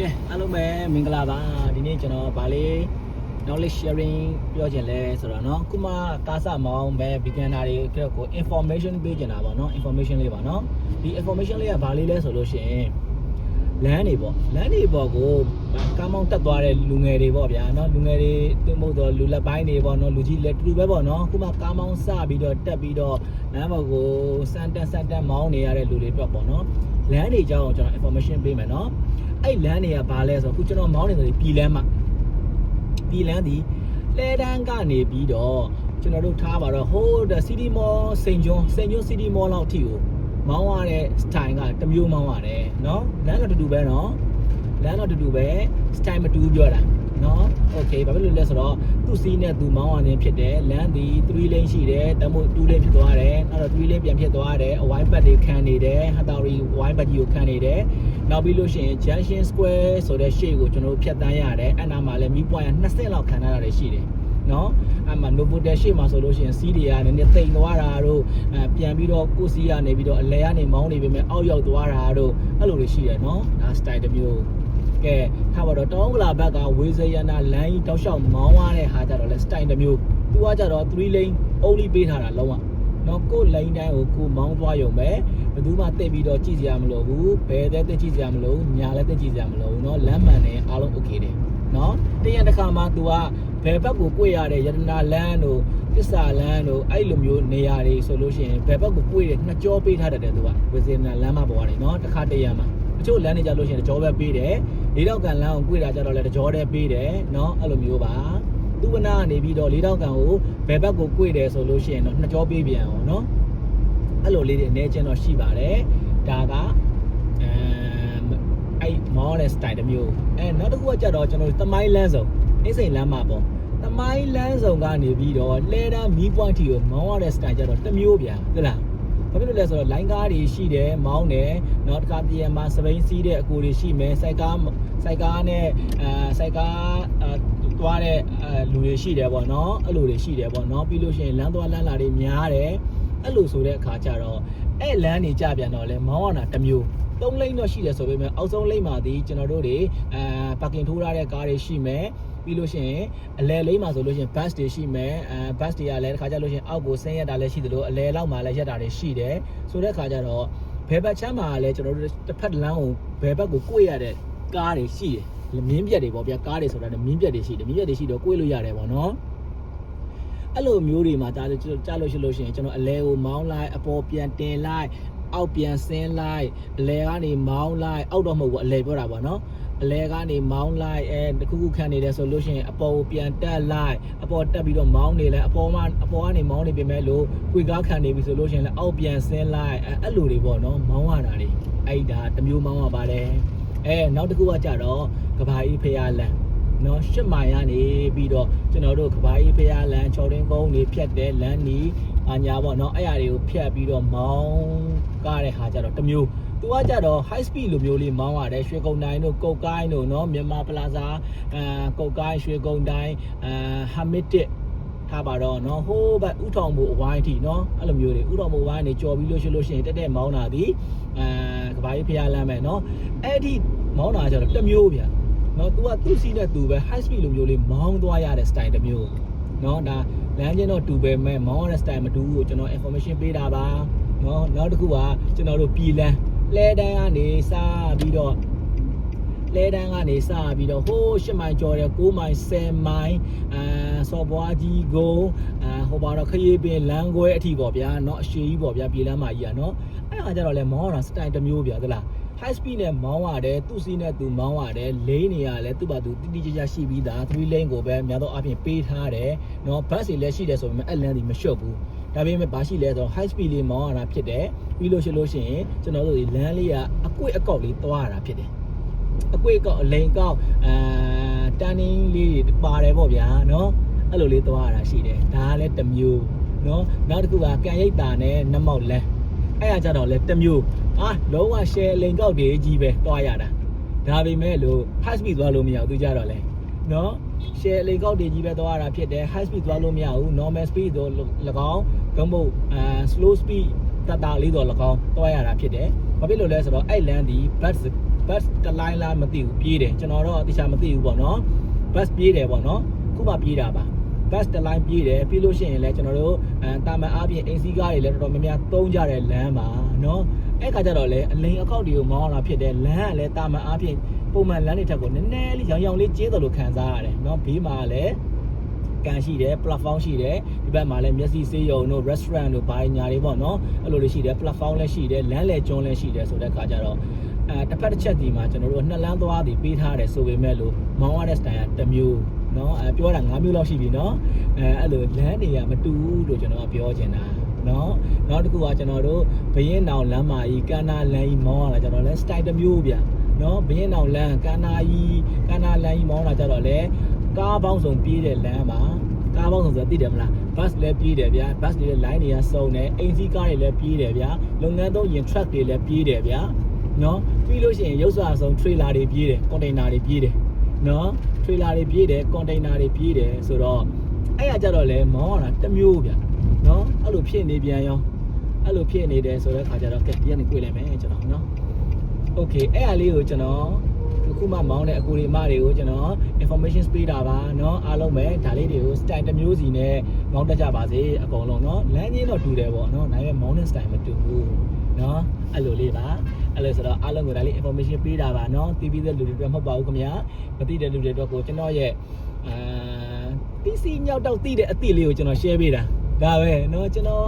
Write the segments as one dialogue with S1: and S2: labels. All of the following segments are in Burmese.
S1: ကဲအားလုံးပဲမင်္ဂလာပါဒီနေ့ကျွန်တော်ဗာလေး knowledge sharing ပြောချင်လဲဆိုတော့เนาะခုမှကားစမောင်းပဲ beginner တွေကို information ပေးချင်တာပေါ့เนาะ information လေးပါเนาะဒီ information လေးကဗာလေးလဲဆိုလို့ရှိရင်လမ်းတွေပေါ့လမ်းတွေပေါ့ကိုကားမောင်းတက်သွားတဲ့လူငယ်တွေပေါ့ဗျာเนาะလူငယ်တွေတင်မို့တော့လူလက်ပိုင်းတွေပေါ့เนาะလူကြီးလက်တူတူပဲပေါ့เนาะခုမှကားမောင်းစပြီးတော့တက်ပြီးတော့လမ်းဘော်ကိုစမ်းတက်စမ်းတက်မောင်းနေရတဲ့လူတွေအတွက်ပေါ့เนาะလမ်းတွေအကြောင်းကိုကျွန်တော် information ပေးမယ်เนาะ အဲ့လမ်းတွေကဘာလဲဆိုတော့အခုကျွန်တော်မောင်းနေတယ်ပြည်လမ်းမှာပြည်လမ်းဒီလဲတန်းကနေပြီးတော့ကျွန်တော်တို့ထားပါတော့ဟိုး the city mall စိန်ကျွန်းစိန်ကျွန်း city mall လောက်အထိကိုမောင်းရတဲ့ style ကတစ်မျိုးမောင်းရတယ်เนาะလမ်းတော့တူတူပဲเนาะလမ်းတော့တူတူပဲ style မတူဘူးပြောတာ เนาะ okay ဘာဖြစ်လို့လဲဆိုတော့သူ့စီးနဲ့သူမောင်းရနေဖြစ်တယ်လမ်းဒီ3 lane ရှိတယ်တမို့2 lane ဖြစ်သွားတယ်အဲ့တော့3 lane ပြန်ဖြစ်သွားတယ်အဝိုင်းဘတ်တွေခံနေတယ်ဟတာရီဝိုင်းဘတ်ကြီးကိုခံနေတယ် နောက်ပြီးလို့ရှိရင် Junction Square ဆိုတဲ့ရှေ့ကိုကျွန်တော်တို့ဖြတ်တန်းရတယ်အဲ့နာမှာလည်းမီးပွိုင်းက20လောက်ခံထားတာရှိတယ်နော်အဲ့မှာ Novotel ရှေ့မှာဆိုလို့ရှိရင်စီးတွေကလည်းနည်းနည်းတိမ်သွားတာတို့အဲပြန်ပြီးတော့ကိုစီးကနေပြီးတော့အလဲကနေမောင်းနေပေမဲ့အောက်ရောက်သွားတာတို့အဲ့လိုတွေရှိရနော်ဒါ style တစ်မျိုး ကဲထားပါတော့တောင်ကလာဘက်ကဝေဇယနာလမ်းကြီးတောက်လျှောက်မောင်းရတဲ့ဟာကြတော့လဲစတိုင်တစ်မျိုးသူကကြတော့3 lane only ပေးထားတာလုံးဝနော်ကိုလိန်တိုင်းကိုကိုမောင်းသွားရုံပဲဘယ်သူမှတက်ပြီးတော့ကြည့်စရာမလိုဘူးဘယ်သက်တက်ကြည့်စရာမလိုဘူးညာလည်းတက်ကြည့်စရာမလိုဘူးနော်လမ်းမှန်တယ်အားလုံး okay တယ်နော်တရံတစ်ခါမှ तू ကဘယ်ဘက်ကိုကိုရတဲ့ယတနာလန်းတို့ပစ္စာလန်းတို့အဲ့လိုမျိုးနေရာတွေဆိုလို့ရှိရင်ဘယ်ဘက်ကိုကိုရတဲ့နှစ်ကြောပေးထားတတ်တယ် तू ကဝေစင်နာလမ်းမပေါ်ရတယ်နော်တစ်ခါတရံမှာ တချို့လမ်းတွေကြလို့ရှိရင်တကြောပဲပေးတယ်လေးတော့ကန်လမ်းကိုကိုရတာကြတော့လည်းတကြောတည်းပေးတယ်เนาะအဲ့လိုမျိုးပါသူဝနာကနေပြီးတော့လေးတော့ကန်ကိုဘယ်ဘက်ကိုကိုရတယ်ဆိုလို့ရှိရင်တော့နှစ်ကြောပေးပြန်အောင်เนาะ အဲ့လိုလေးတွေအနေချင်းတော့ရှိပါတယ်ဒါကအဲအဲ့မော်တဲ့ style တစ်မျိုးအဲနောက်တစ်ခုကကြတော့ကျွန်တော်တို့တမိုင်းလမ်းစုံအိစိန်လမ်းမှာပေါ့တမိုင်းလမ်းစုံကနေပြီးတော့လဲတာမီးပွိုင်းတီကိုမောင်းရတဲ့ style ကြတော့တစ်မျိုးဗျာဟုတ်လား ဘာဖြစ်လို့လဲဆိုတော့ line ကားတွေရှိတယ်မောင်းတယ်နောက်တစ်ခါပြန်မှာစပိန်စီးတဲ့အကူတွေရှိမယ်စိုက်ကားစိုက်ကားနဲ့အဲစိုက်ကားအဲသွားတဲ့အဲလူတွေရှိတယ်ပေါ့နော်အဲ့လိုတွေရှိတယ်ပေါ့နော်ပြီးလို့ရှိရင်လမ်းသွားလမ်းလာတွေများတယ်အဲ့လိုဆိုတဲ့အခါကျတော့အဲ့လမ်းနေကြပြန်တော့လဲမောင်းရတာတစ်မျိုးသုံးလိမ့်တော့ရှိတယ်ဆိုပေမဲ့အောက်ဆုံးလိမ့်မှာဒီကျွန်တော်တို့တွေအဲပါကင်ထိုးထားတဲ့ကားတွေရှိမယ် ပြီးလို့ရှိရင်အလဲလိမ့်မှာဆိုလို့ရှိရင် bus တွေရှိမယ်အဲ bus တွေကလည်းတစ်ခါကျလို့ရှိရင်အောက်ကိုဆင်းရတာလည်းရှိသလိုအလဲလောက်မှာလည်းရက်တာတွေရှိတယ်ဆိုတဲ့အခါကျတော့ဘယ်ဘက်ချမ်းမှာလည်းကျွန်တော်တို့တစ်ဖက်လမ်းကိုဘယ်ဘက်ကိုကိုယ်ရတဲ့ကားတွေရှိတယ်မြင်းပြက်တွေပေါ့ဗျာကားတွေဆိုတာလည်းမြင်းပြက်တွေရှိတယ်မြင်းပြက်တွေရှိတော့ကိုယ်လို့ရတယ်ပေါ့နော်အဲ့လိုမျိုးတွေမှာကြားလို့ကြားလို့ရှိလို့ရှိရင်ကျွန်တော်အလဲကိုမောင်းလိုက်အပေါ်ပြန်တင်လိုက်အောက်ပြန်ဆင်းလိုက်အလဲကနေမောင်းလိုက်အောက်တော့မဟုတ်ဘူးအလဲပြောတာပေါ့နော် အလဲကနေမောင်းလိုက်အဲတခုခုခံနေတယ်ဆိုလို့ရှိရင်အပေါ်ကိုပြန်တက်လိုက်အပေါ်တက်ပြီးတော့မောင်းနေလိုက်အပေါ်မှာအပေါ်ကနေမောင်းနေပြင်မဲ့လို့ခွေကားခံနေပြီဆိုလို့ရှိရင်လည်းအောက်ပြန်ဆင်းလိုက်အဲအဲ့လိုတွေပေါ့နော်မောင်းရတာတွေအဲ့ဒါတစ်မျိုးမောင်းရပါတယ်အဲနောက်တစ်ခုကကြတော့ကဘာကြီးဖျားလန်နော်ရှစ်မိုင်ကနေပြီးတော့ကျွန်တော်တို့ကဘာကြီးဖျားလမ်းချော်တင်းကုန်းတွေဖြတ်တဲ့လမ်းနီအညာပေါ့နော်အဲ့အရာတွေကိုဖြတ်ပြီးတော့မောင်းကားတဲ့ဟာကြတော့တစ်မျိုး သူကကြတော့ high speed လိုမျိုးလေးမောင်းရတယ်ရွှေကုန်းတိုင်းတို့ကုတ်ကိုင်းတို့နော်မြန်မာပလာဇာအဲကုတ်ကိုင်းရွှေကုန်းတိုင်းအဲဟာမစ်တစ်ထားပါတော့เนาะဟိုးဘက်ဥထောင်ဘူအဝိုင်းထိเนาะအဲ့လိုမျိုးတွေဥထောင်ဘူအဝိုင်းနေကြော်ပြီးလို့ရှိလို့ရှိရင်တက်တက်မောင်းတာဒီအဲကဘာကြီးဖျားလမ်းမဲ့เนาะအဲ့ဒီမောင်းတာကျတော့တစ်မျိုးဗျာเนาะ तू อ่ะသူ့စီးနဲ့ तू ပဲ high speed လိုမျိုးလေးမောင်းသွားရတဲ့ style တစ်မျိုးเนาะဒါလမ်းချင်းတော့တူပဲမဲ့မောင်းရတဲ့ style မတူဘူးကိုကျွန်တော် information ပေးတာပါเนาะနောက်တစ်ခုကကျွန်တော်တို့ပြည်လမ်း လဲတန်းကနေစပြီးတော့လဲတန်းကနေစပြီးတော့ဟိုး၈မိုင်ကျော်တယ်9မိုင်10မိုင်အာစော်ဘွားကြီးကိုအာဟိုပါတော့ခရီးပင်လမ်းခွဲအထိပေါ့ဗျာเนาะအရှိကြီးပေါ့ဗျာပြည်လန်းမကြီးอ่ะเนาะအဲ့ဒါကြတော့လဲမောင်းရတာ style တစ်မျိုးဗျာသလား high speed နဲ့မောင်းရတယ်သူ့စီးနဲ့သူမောင်းရတယ် lane နေရလဲသူ့ဘာသူတိတိကျကျရှိပြီးသား3 lane ကိုပဲများသောအားဖြင့်ပေးထားတယ်เนาะ bus တွေလည်းရှိတယ်ဆိုပေမဲ့အဲ့လမ်းဒီမလျှော့ဘူး ဒါပေမဲ့ဘာရှိလဲဆိုတော့ high speed လေးမောင်းရတာဖြစ်တယ်ပြီးလို့ရှိလို့ရှိရင်ကျွန်တော်တို့ဒီလမ်းလေးကအကွေ့အကောက်လေးသွားရတာဖြစ်တယ်အကွေ့အကောက်အလိန်ကောက်အဲတန်နင်းလေးတွေပါတယ်ပေါ့ဗျာနော်အဲ့လိုလေးသွားရတာရှိတယ်ဒါကလည်းတစ်မျိုးနော်နောက်တစ်ခုကကန်ရိပ်တာနဲ့နမောက်လန်းအဲ့ဒါကြတော့လည်းတစ်မျိုးအာလုံးဝ share အလိန်ကောက်တွေကြီးပဲသွားရတာဒါပေမဲ့လို့ high speed သွားလို့မရဘူးသူကြတော့လဲနော် share လိန်ကောက်တွေကြီးပဲတွားရတာဖြစ်တယ် high speed သွားလို့မရဘူး normal speed တော့၎င်းဂုံးဖို့အာ slow speed တတာလေးတော့၎င်းတွားရတာဖြစ်တယ်ဘာဖြစ်လို့လဲဆိုတော့အဲ့လမ်းဒီ bus bus တစ်လိုင်းလားမသိဘူးပြေးတယ်ကျွန်တော်တော့အတိအကျမသိဘူးပေါ့နော် bus ပြေးတယ်ပေါ့နော်ခုမှပြေးတာပါ bus တစ်လိုင်းပြေးတယ်ပြီးလို့ရှိရင်လည်းကျွန်တော်တို့အဲတာမန်အားဖြင့်အိမ်စီးကားတွေလည်းတော်တော်များများသုံးကြတဲ့လမ်းပါနော်အဲ့ခါကျတော့လေအလိန်အကောက်တွေကိုမောင်းလာဖြစ်တယ်လမ်းကလည်းတာမန်အားဖြင့် ပုံမှန်လမ်းတွေထက်ကိုနည်းနည်းလေးရောင်ရောင်လေးကျင်းတယ်လို့ခံစားရတယ်နော်ဘေးမှာလည်းကန်ရှိတယ် platform ရှိတယ်ဒီဘက်မှာလည်းမျက်စိဆေးရုံတို့ restaurant တို့ဘာညာတွေပေါ့နော်အဲ့လိုလေးရှိတယ် platform လည်းရှိတယ်လမ်းလည်းကျွန်းလည်းရှိတယ်ဆိုတဲ့အခါကျတော့အဲတစ်ဖက်တစ်ချက်ဒီမှာကျွန်တော်တို့နှစ်လမ်းသွားပြီးပေးထားတယ်ဆိုပေမဲ့လို့မောင်းရတဲ့ style ကတစ်မျိုးနော်အဲပြောတာ၅မျိုးလောက်ရှိပြီနော်အဲအဲ့လိုလမ်းတွေကမတူဘူးလို့ကျွန်တော်ကပြောချင်တာနော်နောက်တစ်ခုကကျွန်တော်တို့ဘရင်နောင်လမ်းမာကြီးကန္နာလမ်းကြီးမောင်းရတာကျွန်တော်လဲ style တစ်မျိုးဗျ နော်ဘရင်နောင်လမ်းကန္နာကြီးကန္နာလမ်းကြီးမောင်းတာကြတော့လေကားပေါင်းစုံပြေးတဲ့လမ်းပါကားပေါင်းဆိုတော့သိတယ်မလားဘတ်လည်းပြေးတယ်ဗျာဘတ်တွေလည်း line တွေကစုံတယ်အိမ်စီးကားတွေလည်းပြေးတယ်ဗျာလုပ်ငန်းသုံးရင် truck တွေလည်းပြေးတယ်ဗျာနော်ပြီးလို့ရှိရင်ရုပ်စွာဆုံး trailer တွေပြေးတယ် container တွေပြေးတယ်နော် trailer တွေပြေးတယ် container တွေပြေးတယ်ဆိုတော့အဲ့ရကြတော့လေမောင်းရတာတစ်မျိုးဗျာနော်အဲ့လိုဖြစ်နေပြန်ရောအဲ့လိုဖြစ်နေတယ်ဆိုတဲ့ခါကျတော့ကဲဒီကနေကြွေလိုက်မယ်ကျွန်တော်နော် okay အဲ့အလေးကိုကျွန်တော်အခုမှမောင်းတဲ့အကူတွေမတွေကိုကျွန်တော် information ပေးတာပါเนาะအားလုံးပဲဒါလေးတွေကို style တစ်မျိုးစီနဲ့မောင်းတတ်ကြပါစေအကုန်လုံးเนาะလမ်းချင်းတော့တူတယ်ပေါ့เนาะဒါပေမဲ့မောင်းတဲ့ style မတူဘူးเนาะအဲ့လိုလေးပါအဲ့လိုဆိုတော့အားလုံးကိုဒါလေး information ပေးတာပါเนาะတီးပြီးတဲ့လူတွေအတွက်မဟုတ်ပါဘူးခင်ဗျာမသိတဲ့လူတွေအတွက်ကိုကျွန်တော်ရဲ့အာ PC မြောက်တော့သိတဲ့အသည့်လေးကိုကျွန်တော် share ပေးတာဒါပဲเนาะကျွန်တော်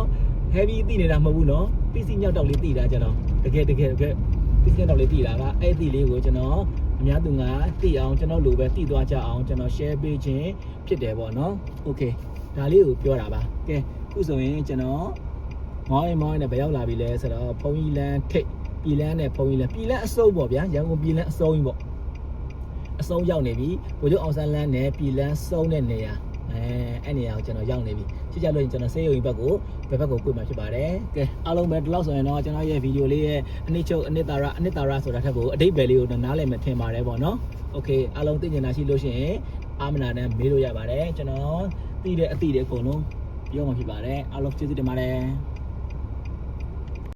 S1: heavy သိနေတာမဟုတ်ဘူးเนาะ PC မြောက်တော့လေးသိတာကျွန်တော်တကယ်တကယ်တကယ် business တော့လေးတည်တာကအဲ့ဒီလေးကိုကျွန်တော်အများသူငါတည်အောင်ကျွန်တော်လိုပဲတည်သွားကြအောင်ကျွန်တော် share ပေးခြင်းဖြစ်တယ်ပေါ့နော် okay ဒါလေးကိုပြောတာပါကဲခုဆိုရင်ကျွန်တော်မောင်းရင်မောင်းရင်လည်းဘယ်ရောက်လာပြီလဲဆိုတော့ဖုံကြီးလန်းထိတ်ပြည်လန်းနဲ့ဖုံကြီးလန်းပြည်လန်းအစုံပေါ့ဗျာရန်ကုန်ပြည်လန်းအစုံကြီးပေါ့အစုံရောက်နေပြီဘိုလ်ချုပ်အောင်ဆန်းလန်းနဲ့ပြည်လန်းစုံတဲ့နေရာ အဲအဲ့နေရာကိုကျွန်တော်ရောက်နေပြီချစ်ကြလို့ရင်ကျွန်တော်ဆေးရုံဘက်ကိုဘယ်ဘက်ကိုကိုမှာဖြစ်ပါတယ်ကဲအားလုံးပဲဒီလောက်ဆိုရင်တော့ကျွန်တော်ရဲ့ဗီဒီယိုလေးရဲ့အနစ်ချုပ်အနစ်တာရအနစ်တာရဆိုတာထက်ကိုအတိတ်ပဲလေးကိုတော့နားလည်မှထင်ပါတယ်ပေါ့နော်โอเคအားလုံးသိကျင်တာရှိလို့ရှိရင်အာမနာနဲ့မေးလို့ရပါတယ်ကျွန်တော်သိတဲ့အသည့်တွေအကုန်လုံးပြောမှဖြစ်ပါတယ်အားလုံးကျေးဇူးတင်ပါတယ်